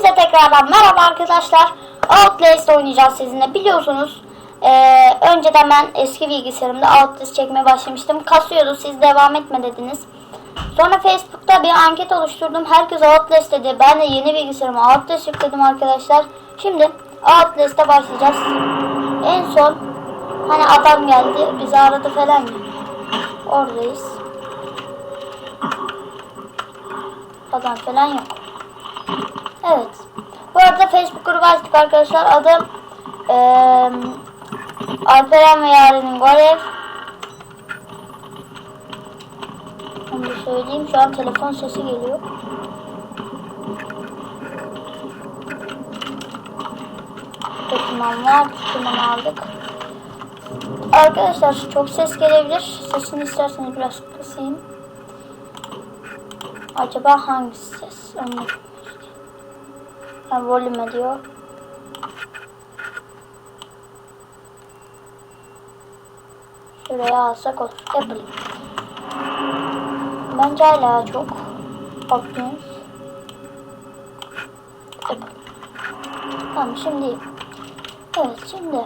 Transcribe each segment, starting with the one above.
Hepinize tekrardan merhaba arkadaşlar. Outlast oynayacağız sizinle. Biliyorsunuz eee, önceden ben eski bilgisayarımda Outlast çekmeye başlamıştım. Kasıyordu siz devam etme dediniz. Sonra Facebook'ta bir anket oluşturdum. Herkes Outlast dedi. Ben de yeni bilgisayarıma Outlast yükledim arkadaşlar. Şimdi Outlast'a başlayacağız. En son hani adam geldi bizi aradı falan. Oradayız. Adam falan yok. Evet. Bu arada Facebook grubu açtık arkadaşlar. Adı eee Alperen ve Yaren'in Gorev. Onu da söyleyeyim. Şu an telefon sesi geliyor. Doküman var. Aldık. Arkadaşlar çok ses gelebilir. Sesini isterseniz biraz kısayım. Acaba hangi ses? Onu. Ha, volüme diyor. Şuraya alsak olur. Yapalım. Bence hala çok. Options. Yapalım. Tamam şimdi. Evet şimdi.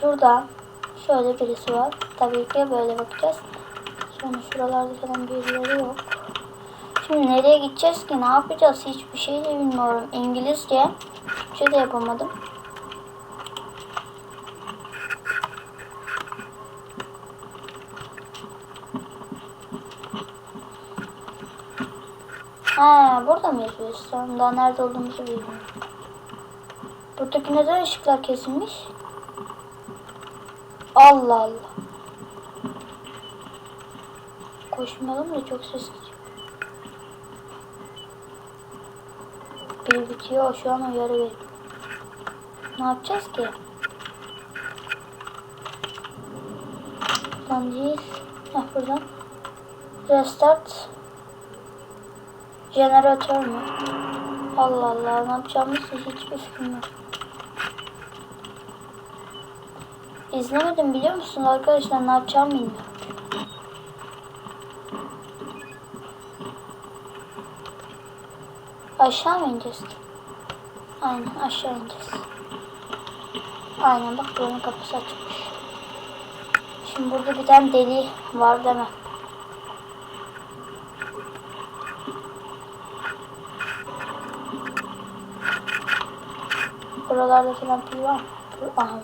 Şurada şöyle birisi var. Tabii ki böyle bakacağız. Sonra şuralarda falan birileri yok. Şimdi nereye gideceğiz ki? Ne yapacağız? Hiçbir şey de bilmiyorum. İngilizce. Bir şey de yapamadım. Ha, burada mıyız biz? Tamam, daha nerede olduğumuzu bilmiyorum. Buradaki neden ışıklar kesilmiş? Allah Allah. Koşmayalım da çok ses Bir bitiyor şu an uyarı veriyor. Ne yapacağız ki? Buradan değil. Heh buradan. Restart. Jeneratör mü? Allah Allah ne yapacağımızı hiçbir fikrim yok. İzlemedim biliyor musun arkadaşlar ne yapacağımı bilmiyorum. Aşağı mı ineceğiz? Aynen aşağı ineceğiz. Aynen bak buranın kapısı açılmış. Şimdi burada bir tane deli var deme. Buralarda falan pil var mı? Aha var.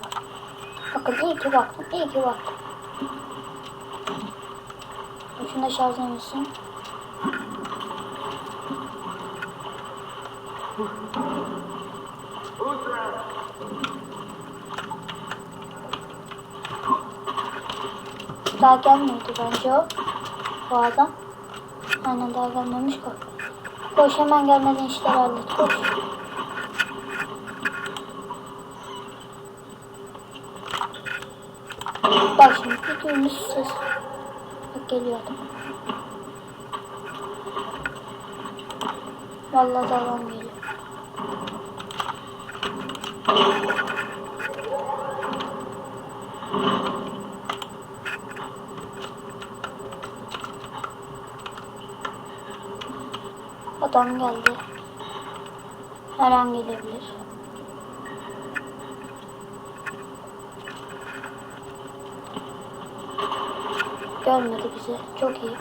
Bakın iyi ki baktım, iyi ki baktım. Şunu da şarj edebilirsin. Daha gelmedi bence o. Bu adam. Aynen daha gelmemiş koş. Koş hemen gelmeden işleri hallet koş. Bak şimdi bir dümdüz ses. Bak geliyor adam. Vallahi devam geliyor. Adam geldi. Her an gelebilir. Görmedi bizi. Çok iyi.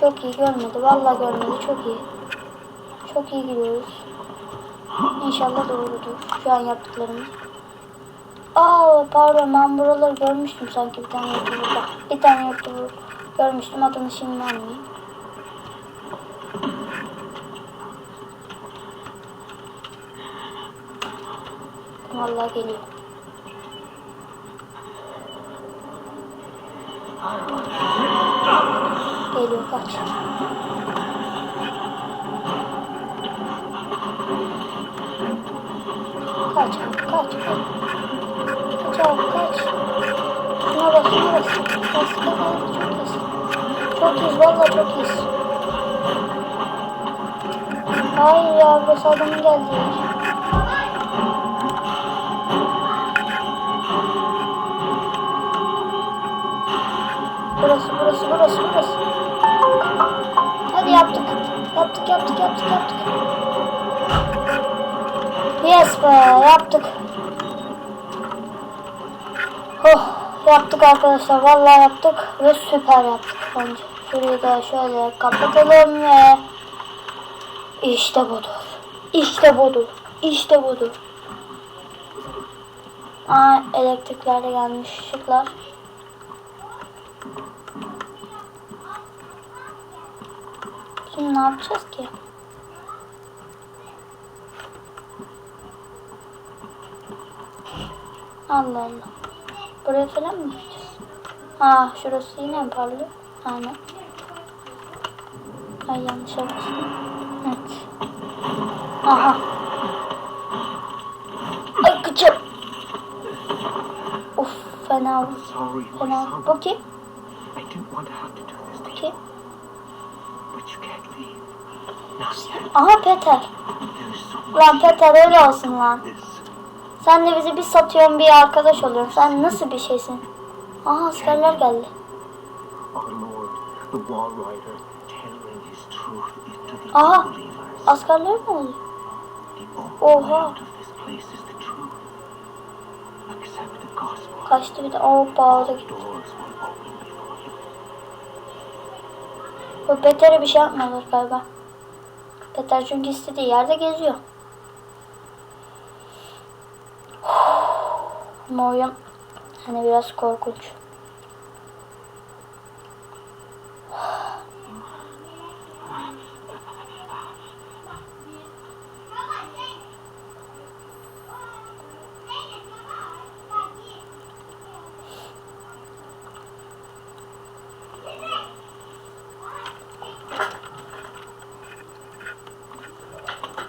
Çok iyi görmedi. Vallahi görmedi. Çok iyi. Çok iyi gidiyoruz. İnşallah doğrudur. Şu an yaptıklarımız. Aa pardon ben buraları görmüştüm sanki bir tane yoktu burada. Bir tane yoktu bu. Görmüştüm adını şimdi vermeyeyim. Vallahi geliyor. Geliyor kaç. Kaç abi kaç. Kaç abi kaç. Şuna bak şuna bak. Bas bak çok iyiyiz. Çok iyiyiz valla çok iyiyiz. Hayır ya burası adamın geldiği yer. Burası burası burası burası. Hadi yaptık. Yaptık yaptık yaptık yaptık. Yes be yaptık. Oh yaptık arkadaşlar vallahi yaptık ve süper yaptık bence. Şurayı da şöyle kapatalım ve işte budur. İşte budur. İşte budur. Aa elektrikler de gelmiş ışıklar. Şimdi ne yapacağız ki? Allah Allah. Buraya falan mı gideceğiz? Ha şurası yine mi parlıyor? Aynen. Ay yanlış yapmışım. Evet. Aha. Ay kıçım. Of fena oldu. Fena. son. Bu kim? Kim? Aha Peter. Lan Peter öyle olsun lan. Sen de bizi bir satıyorsun bir arkadaş oluyorsun. Sen nasıl bir şeysin? Aha askerler geldi. Aha. Askerler mi way Oha. Kaçtı bir de. Hoppa o da gitti. Bu Peter'e bir şey yapmıyorlar galiba. Peter çünkü istediği yerde geziyor. Ama oyun hani biraz korkunç.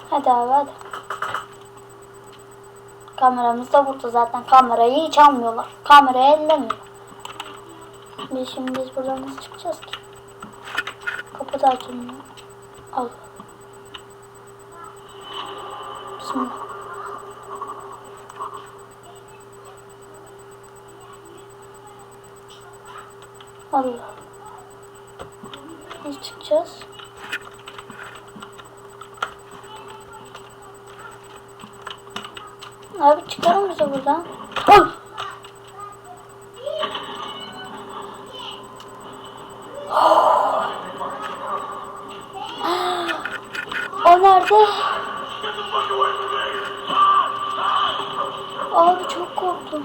Hadi abi hadi. Kameramız da burada zaten. Kamerayı hiç almıyorlar. Kamerayı ellemiyor. Biz şimdi biz buradan nasıl çıkacağız ki? Kapı da açılmıyor. Al. Bismillah. Allah. Nasıl çıkacağız? Abi çıkarın bizi buradan. Ay! O nerede? Abi çok korktum.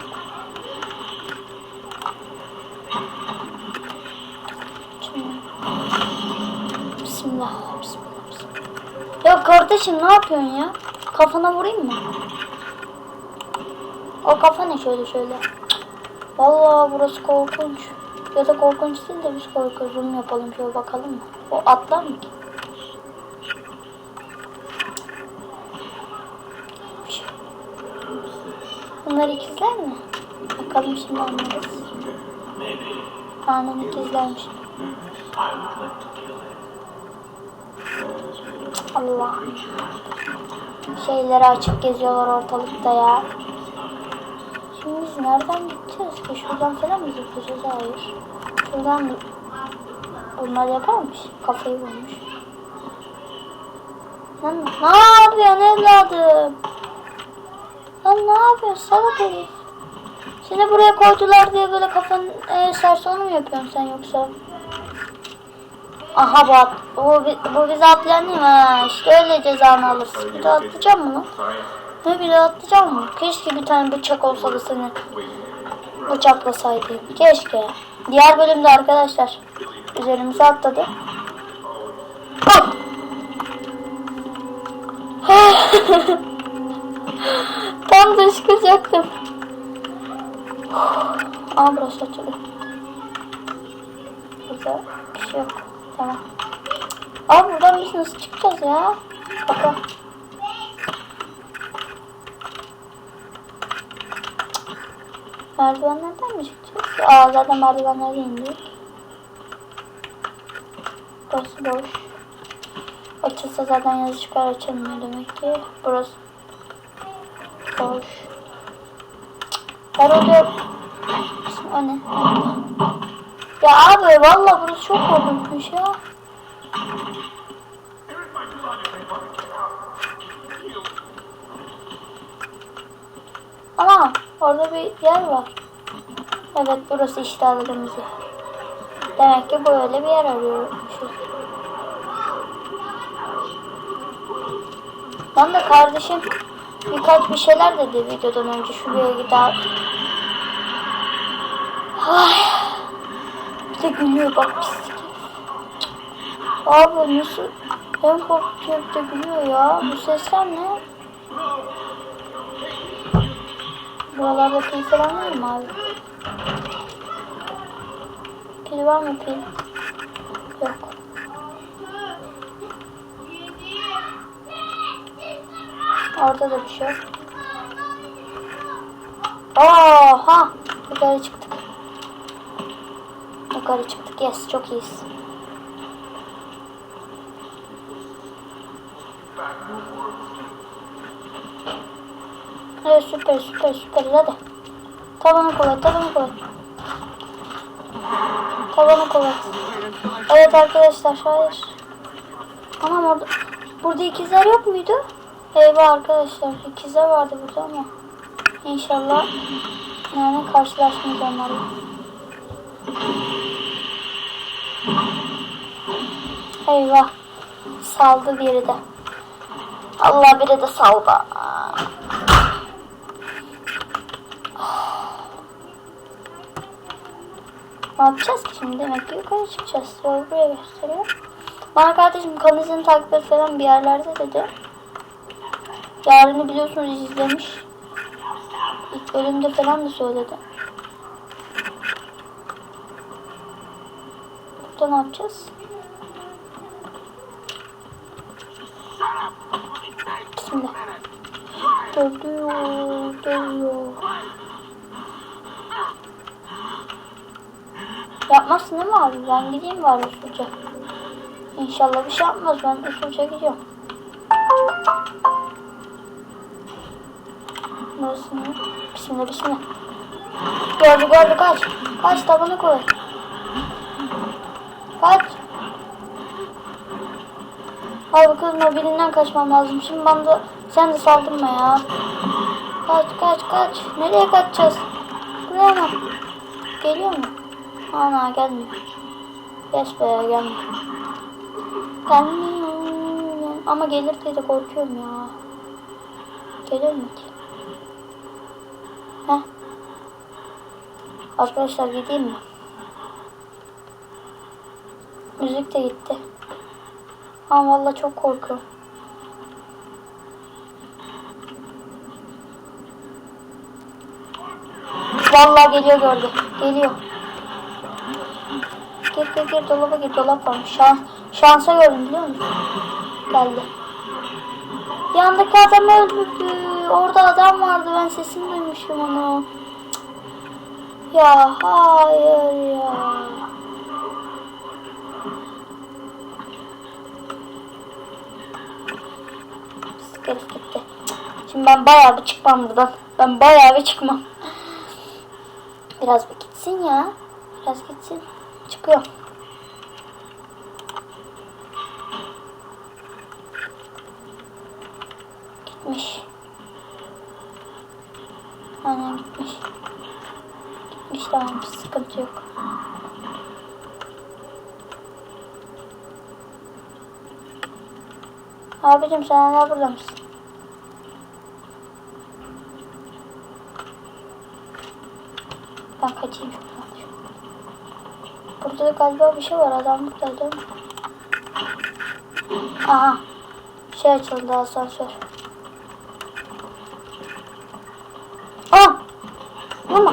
Bismillah, bismillah, bismillah. Ya kardeşim ne yapıyorsun ya? Kafana vurayım mı? O kafa ne şöyle şöyle. Vallahi burası korkunç. Ya da korkunç değil de biz korkuyoruz. Zoom yapalım şöyle bakalım mı? O atlar mı. Bunlar ikizler mi? Bakalım şimdi anlarız. Aynen ikizlermiş. Allah. Şeyleri açıp geziyorlar ortalıkta ya. Nereden gideceğiz ki? Şuradan falan mı zıplayacağız? Hayır. Şuradan mı? Bunlar yaparmış. Kafayı vurmuş. Lan ne yapıyorsun evladım? Lan ne yapıyorsun salak herif? Seni buraya koydular diye böyle kafanın e, sersonu mu yapıyorsun sen yoksa? Aha bak bu, bu bizi atlayan değil mi? İşte öyle cezanı alırsın. Bir atlayacağım mı lan? Ne bir de atlayacağım mı? Keşke bir tane bıçak olsa da seni bıçaklasaydım. Keşke. Diğer bölümde arkadaşlar üzerimize atladı. Tam da çıkacaktım. Aa burası açılıyor. Burada bir şey yok. Tamam. Abi buradan biz nasıl çıkacağız ya? Bakalım. Merdivenlerden mi çıkacağız? Aa zaten merdivenlerden indik. Burası boş. Açılsa zaten yazı çıkar açılmıyor demek ki. Burası boş. Her oluyor. O ne? Ya abi valla burası çok korkunçmuş ya. Ama orada bir yer var. Evet burası işte aradığımız yer. Demek ki böyle bir yer arıyormuşuz. Ben de kardeşim birkaç bir şeyler dedi videodan önce şuraya gider. Ay. Bir de gülüyor bak pislik. Abi nasıl hem korkutuyor bir de gülüyor ya. Bu sesler ne? Buralarda falan var mı abi? Pil var mı pil? Yok. Orada da bir şey yok. Oha! Yukarı çıktık. Yukarı çıktık. Yes, çok iyiyiz. Evet süper süper süper hadi. Tabanı kuvvet tabanı kuvvet. Tabanı kuvvet. Evet arkadaşlar hayır. Anam orada. Burada ikizler yok muydu? Eyvah arkadaşlar ikizler vardı burada ama. İnşallah yani karşılaşmayız onlarla. Eyvah. Saldı biri de. Allah biri de saldı. Ne yapacağız ki şimdi? Demek ki yukarı çıkacağız. Yol buraya gösteriyor. Bana kardeşim kanısını takip et falan bir yerlerde dedi. Yarını biliyorsunuz izlemiş. İlk bölümde falan da söyledi. Burada ne yapacağız? Bismillah. Dövüyor, dövüyor. Yapmazsın değil mi abi? Ben gideyim var usulca. İnşallah bir şey yapmaz. Ben usulca gidiyorum. Burası ne? Bismillah bismillah. Gördü gördü kaç. Kaç tabanı koy. Kaç. Abi kızım o birinden kaçmam lazım. Şimdi ben de sen de saldırma ya. Kaç kaç kaç. Nereye kaçacağız? Buraya mı? Geliyor mu? Ana gelmiyor. Yes be gelmiyor. Gelmiyor. Ama gelir diye de korkuyorum ya. Gelir mi ki? Heh. Arkadaşlar gideyim mi? Müzik de gitti. Ama valla çok korkuyorum. Vallahi geliyor gördü. Geliyor. Gir gir gir dolaba gir dolap varmış. Şans, şansa gördüm biliyor musun? Geldi. Yandaki adam öldürdü. Orada adam vardı ben sesini duymuşum onu. Ya hayır ya. Herif gitti. Şimdi ben bayağı bir çıkmam buradan. Ben bayağı bir çıkmam. Biraz bir gitsin ya. Biraz gitsin. Çıkıyor. Gitmiş. Aynen gitmiş. Gitmiş tamam sıkıntı yok. Abicim sen hala burada mısın? Ben kaçayım. Burada da galiba bir şey var. Adam burada değil mi? Aha. Şey açıldı asansör. Aa! Ama.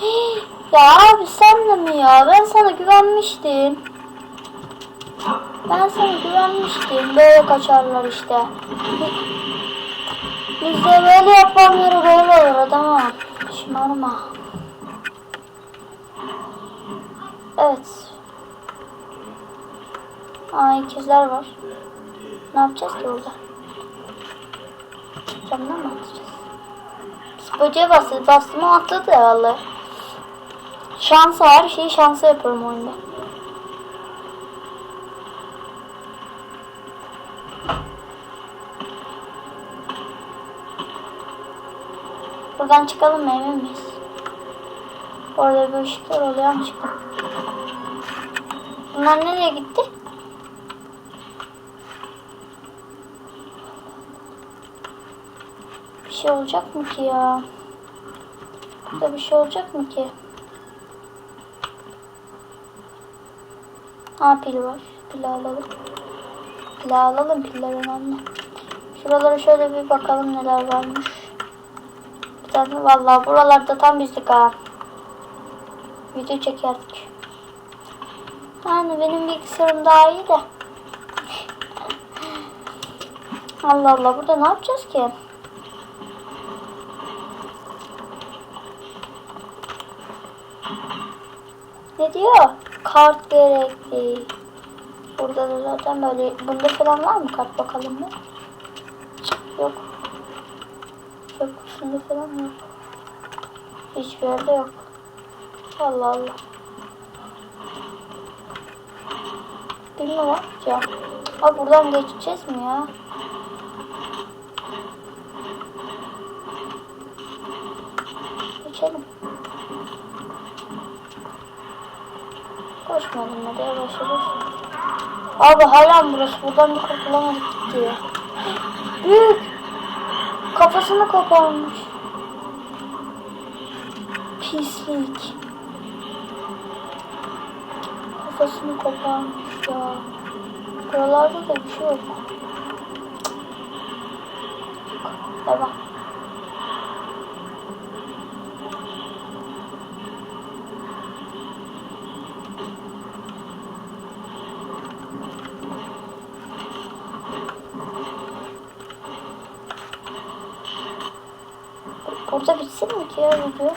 Hii, Ya abi sen de mi ya? Ben sana güvenmiştim. Ben sana güvenmiştim. Böyle kaçarlar işte. Biz de böyle yapanları böyle olur adamım. Şımarma. Evet. Aa ikizler var. Ne yapacağız ki orada? Camdan mı atacağız? Biz böceğe bastı. Bastım atladı herhalde. Şansa her şeyi şansa yapıyorum oyunda. Buradan çıkalım mı emin miyiz? Orada bir ışıklar oluyor. Bunlar nereye gitti? Bir şey olacak mı ki ya? Burada bir şey olacak mı ki? Ha pil var. Pil alalım. Pil alalım. Piller önemli. Şuralara şöyle bir bakalım neler varmış. Bir tane vallahi buralarda tam bizlik ha. Video çekerdik. Yani benim bilgisayarım daha iyi de. Allah Allah burada ne yapacağız ki? Ne diyor? Kart gerekli. Burada da zaten böyle bunda falan var mı kart bakalım mı? Yok. Yok bunda falan yok. Hiçbir yerde yok. Allah Allah. Bilmiyorum ya. Abi buradan geçeceğiz mi ya? Geçelim. Koşmadım hadi yavaş yavaş. Abi hala burası. Buradan bir kurtulamadık ya. Büyük. Kafasını koparmış. Pislik. Kafasını koparmış ya. Buralarda da bir şey yok. Devam. Burada bitsin mi ki ya video?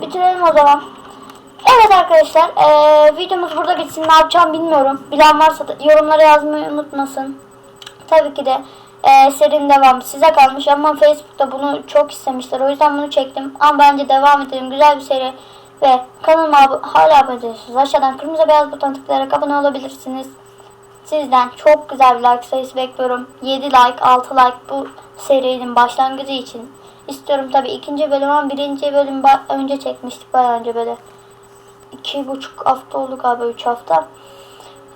Bitirelim o zaman. Evet arkadaşlar eee, videomuz burada bitsin. Ne yapacağım bilmiyorum. Bilen varsa da yorumlara yazmayı unutmasın. Tabii ki de eee serinin devamı size kalmış ama Facebook'ta bunu çok istemişler. O yüzden bunu çektim. Ama bence devam edelim. Güzel bir seri. Ve kanalıma ab- hala abone değilsiniz. Aşağıdan kırmızı beyaz buton tıklayarak abone olabilirsiniz. Sizden çok güzel bir like sayısı bekliyorum. 7 like, 6 like bu serinin başlangıcı için. İstiyorum tabii ikinci bölüm ama birinci bölüm önce çekmiştik bayağı önce böyle. İki buçuk hafta oldu galiba üç hafta.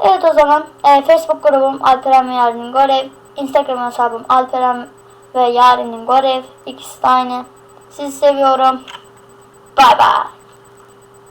Evet o zaman e, Facebook grubum Alperen ve Yaren'in Görev. Instagram hesabım Alperen ve Yaren'in Görev. İkisi de aynı. Sizi seviyorum. Bay bay.